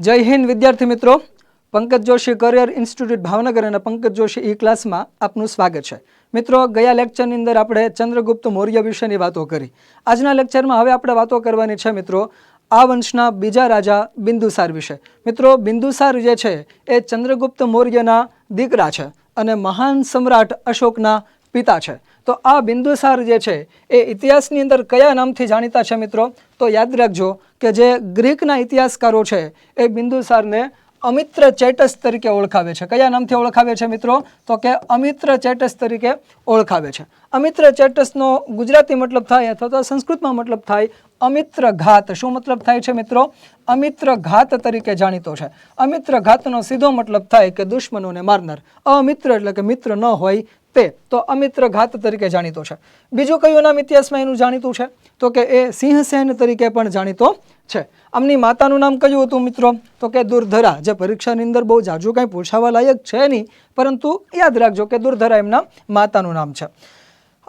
જય હિન્દ, વિદ્યાર્થી મિત્રો. પંકજ જોશી કરિયર ઇન્સ્ટિટ્યૂટ ભાવનગર અને પંકજ જોશી ઈ ક્લાસમાં આપનું સ્વાગત છે. મિત્રો, ગયા લેક્ચરની અંદર આપણે ચંદ્રગુપ્ત મૌર્ય વિશેની વાતો કરી. આજના લેક્ચરમાં હવે આપણે વાતો કરવાની છે, મિત્રો, આ વંશના બીજા રાજા બિંદુસાર વિશે. મિત્રો, બિંદુસાર જે છે એ ચંદ્રગુપ્ત મૌર્યના દીકરા છે અને મહાન સમ્રાટ અશોકના પિતા છે. તો આ બિંદુસાર જે છે, એ ઇતિહાસની અંદર કયા નામથી જાણીતા છે મિત્રો? તો યાદ રાખજો કે જે ગ્રીકના ઇતિહાસકારો છે, એ બિંદુસારને અમિત્ર ચેટસ તરીકે ઓળખાવે છે. કયા નામથી ઓળખાવે છે મિત્રો? તો કે અમિત્ર ચેટસ તરીકે ઓળખાવે છે. અમિત્ર ચેટસનો ગુજરાતી મતલબ થાય અથવા તો સંસ્કૃતમાં મતલબ થાય અમિત્ર ઘાત. શું મતલબ થાય છે મિત્રો? અમિત્ર ઘાત તરીકે જાણીતો છે. અમિત્ર ઘાતનો સીધો મતલબ થાય કે દુશ્મનોને મારનાર. અમિત્ર એટલે કે મિત્ર ન હોય તે તો અમિત્ર ઘાત તરીકે જાણીતો છે. બીજું કયું નામ ઇતિહાસમાં એનું જાણીતું છે? તો કે એ સિંહસેન તરીકે પણ જાણીતો છે. આમની માતાનું નામ કયું હતું મિત્રો? તો કે દુર્ધરા, જે પરીક્ષાની અંદર બહુ જાજુ કાંઈ પૂછાવા લાયક છે નહીં, પરંતુ યાદ રાખજો કે દુર્ધરા એમના માતાનું નામ છે.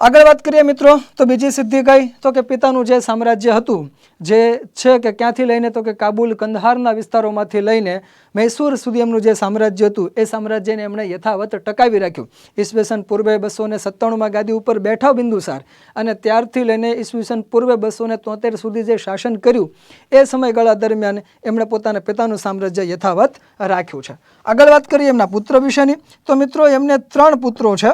આગળ વાત કરીએ મિત્રો, તો બીજી સિદ્ધિ કઈ તો કે પિતાનું જે સામ્રાજ્ય હતું, જે છે કે ક્યાંથી લઈને, તો કે કાબુલ કંદહારના વિસ્તારોમાંથી લઈને મૈસૂર સુધી એમનું જે સામ્રાજ્ય હતું, એ સામ્રાજ્યને એમણે યથાવત ટકાવી રાખ્યું. ઈસવીસન પૂર્વે બસો ને સત્તાણુંમાં ગાદી ઉપર બેઠા બિંદુસાર અને ત્યારથી લઈને ઈસવીસન પૂર્વે બસો ને તોતેર સુધી જે શાસન કર્યું, એ સમયગાળા દરમિયાન એમણે પોતાના પિતાનું સામ્રાજ્ય યથાવત રાખ્યું છે. આગળ વાત કરીએ એમના પુત્ર વિશેની. તો મિત્રો, એમને ત્રણ પુત્રો છે.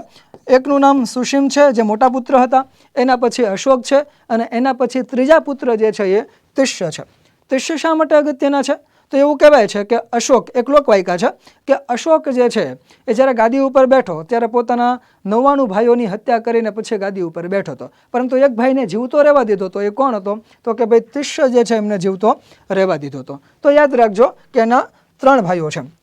એકનું નામ સુશીમ છે, જે મોટા પુત્ર હતા. એના પછી અશોક છે અને એના પછી ત્રીજા પુત્ર જે છે એ તિષ્ય છે. તિષ્ય શા માટે અગત્યના છે? તો એવું કહેવાય છે કે અશોક એક લોકવાયકા છે કે અશોક જે છે એ જ્યારે ગાદી ઉપર બેઠો ત્યારે પોતાના નવ્વાણું ભાઈઓની હત્યા કરીને પછી ગાદી ઉપર બેઠો હતો. પરંતુ એક ભાઈને જીવતો રહેવા દીધો હતો. એ કોણ હતો? તો કે ભાઈ તિષ્ય જે છે એમને જીવતો રહેવા દીધો હતો. તો યાદ રાખજો કે એના ત્રણ ભાઈઓ છે.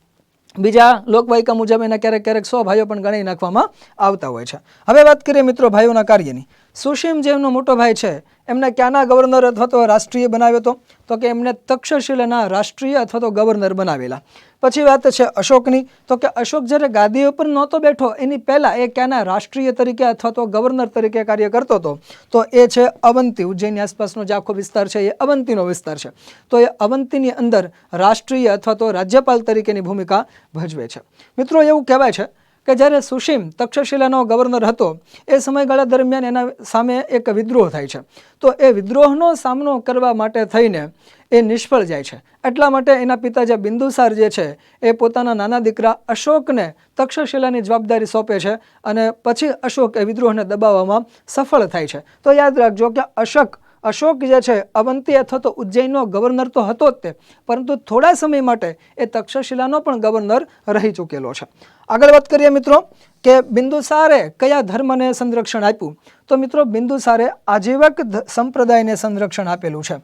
બીજા લોકવાયકા મુજબ એના ક્યારેક ક્યારેક સો ભાઈઓ પણ ગણી નાખવામાં આવતા હોય છે. હવે વાત કરીએ મિત્રો ભાઈઓના કાર્યની. સુશીમ જે એમનો મોટો ભાઈ છે, એમને ક્યાંના ગવર્નર અથવા તો રાષ્ટ્રીય બનાવ્યો હતો તો કે એમને તક્ષશિલાના રાષ્ટ્રીય અથવા તો ગવર્નર બનાવેલા. પછી વાત છે અશોકની. તો કે અશોક જ્યારે ગાદી ઉપર નહોતો બેઠો, એની પહેલાં એ ક્યાંના રાષ્ટ્રીય તરીકે અથવા તો ગવર્નર તરીકે કાર્ય કરતો હતો? તો એ છે અવંતી ઉજ્જૈનની આસપાસનો જે આખો વિસ્તાર છે એ અવંતીનો વિસ્તાર છે. તો એ અવંતીની અંદર રાષ્ટ્રીય અથવા તો રાજ્યપાલ તરીકેની ભૂમિકા ભજવે છે. મિત્રો, એવું કહેવાય છે કે જ્યારે સુશીમ તક્ષશિલાનો ગવર્નર હતો, એ સમયગાળા દરમિયાન એના સામે એક વિદ્રોહ થાય છે. તો એ વિદ્રોહનો સામનો કરવા માટે થઈને એ નિષ્ફળ જાય છે. એટલા માટે એના પિતા જે બિંદુસાર જે છે, એ પોતાના નાના દીકરા અશોકને તક્ષશિલાની જવાબદારી સોંપે છે અને પછી અશોક એ વિદ્રોહને દબાવવામાં સફળ થાય છે. તો યાદ રાખજો કે અશોક અશોક જે છે, અવંતી અથવા તો ઉજ્જૈનનો ગવર્નર તો હતો જ તે, પરંતુ થોડા સમય માટે એ તક્ષશિલાનો પણ ગવર્નર રહી ચૂકેલો છે. આગળ વાત કરીએ મિત્રો કે બિંદુસારે કયા ધર્મને સંરક્ષણ આપ્યું? તો મિત્રો બિંદુસારે આજીવક સંપ્રદાયને સંરક્ષણ આપેલું છે.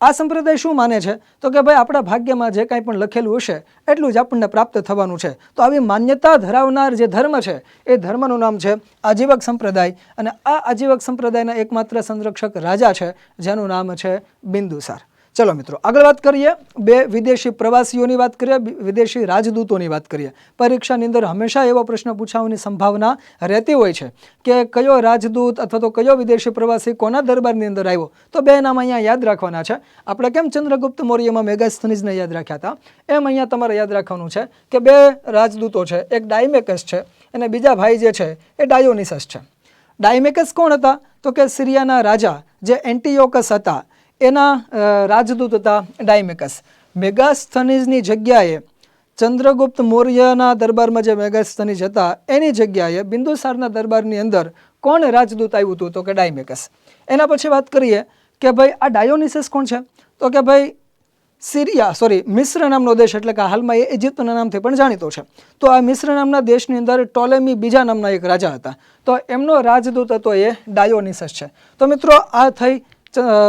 આ સંપ્રદાય શું માને છે? તો કે ભાઈ આપણા ભાગ્યમાં જે કાંઈ પણ લખેલું હશે, એટલું જ આપણને પ્રાપ્ત થવાનું છે. તો આવી માન્યતા ધરાવનાર જે ધર્મ છે, એ ધર્મનું નામ છે આજીવક સંપ્રદાય. અને આ આજીવક સંપ્રદાયના એકમાત્ર સંરક્ષક રાજા છે, જેનું નામ છે બિંદુસાર. ચલો મિત્રો, આગળ વાત કરીએ. બે વિદેશી પ્રવાસીઓની વાત કરીએ વિદેશી રાજદૂતોની વાત કરીએ. પરીક્ષાની અંદર હંમેશા એવો પ્રશ્ન પૂછાવાની સંભાવના રહેતી હોય છે કે કયો રાજદૂત અથવા તો કયો વિદેશી પ્રવાસી કોના દરબારની અંદર આવ્યો? તો બે નામ અહીંયા યાદ રાખવાના છે. આપણે કેમ ચંદ્રગુપ્ત મૌર્યમાં મેગાસ્થનીઝને યાદ રાખ્યા હતા? એમ અહીંયા તમારે યાદ રાખવાનું છે કે બે રાજદૂતો છે, એક ડાયમેકસ છે અને બીજા ભાઈ જે છે એ ડાયોનિસસ છે. ડાયમેકસ કોણ હતા? તો કે સિરિયાના રાજા જે એન્ટીયોકસ હતા. એના રાજદૂત હતા ડાયમેકસ. મેગાસ્થનીઝની જગ્યાએ ચંદ્રગુપ્ત મૌર્યના દરબારમાં જે મેગાસ્થનીઝ હતા, એની જગ્યાએ બિંદુસારના દરબારની અંદર કોણ રાજદૂત આવ્યું હતું? તો કે ડાયમેકસ. એના પછી વાત કરીએ કે ભાઈ, આ ડાયોનિસસ કોણ છે? તો કે ભાઈ, સિરિયા, સોરી, મિશ્ર નામનો દેશ એટલે કે હાલમાં એ ઇજિપ્તના નામથી પણ જાણીતો છે. તો આ મિશ્ર નામના દેશની અંદર ટોલેમી બીજા નામના એક રાજા હતા. તો એમનો રાજદૂત હતો એ ડાયોનિસસ છે. તો મિત્રો, આ થઈ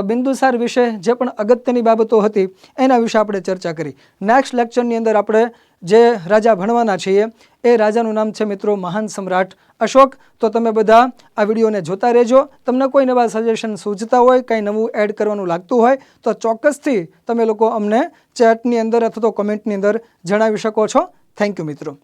બિંદુસાર વિશે જે પણ અગત્યની બાબતો હતી, એના વિશે આપણે ચર્ચા કરી. નેક્સ્ટ લેક્ચરની અંદર આપણે જે રાજા ભણવાના છીએ, એ રાજાનું નામ છે મિત્રો મહાન સમ્રાટ અશોક. તો તમે બધા આ વિડીયોને જોતા રહેજો. તમને કોઈ નવા સજેશન સૂચતા હોય, કંઈ નવું એડ કરવાનું લાગતું હોય, તો ચોક્કસથી તમે લોકો અમને ચેટની અંદર અથવા તો કોમેન્ટની અંદર જણાવી શકો છો. થેન્ક યુ મિત્રો.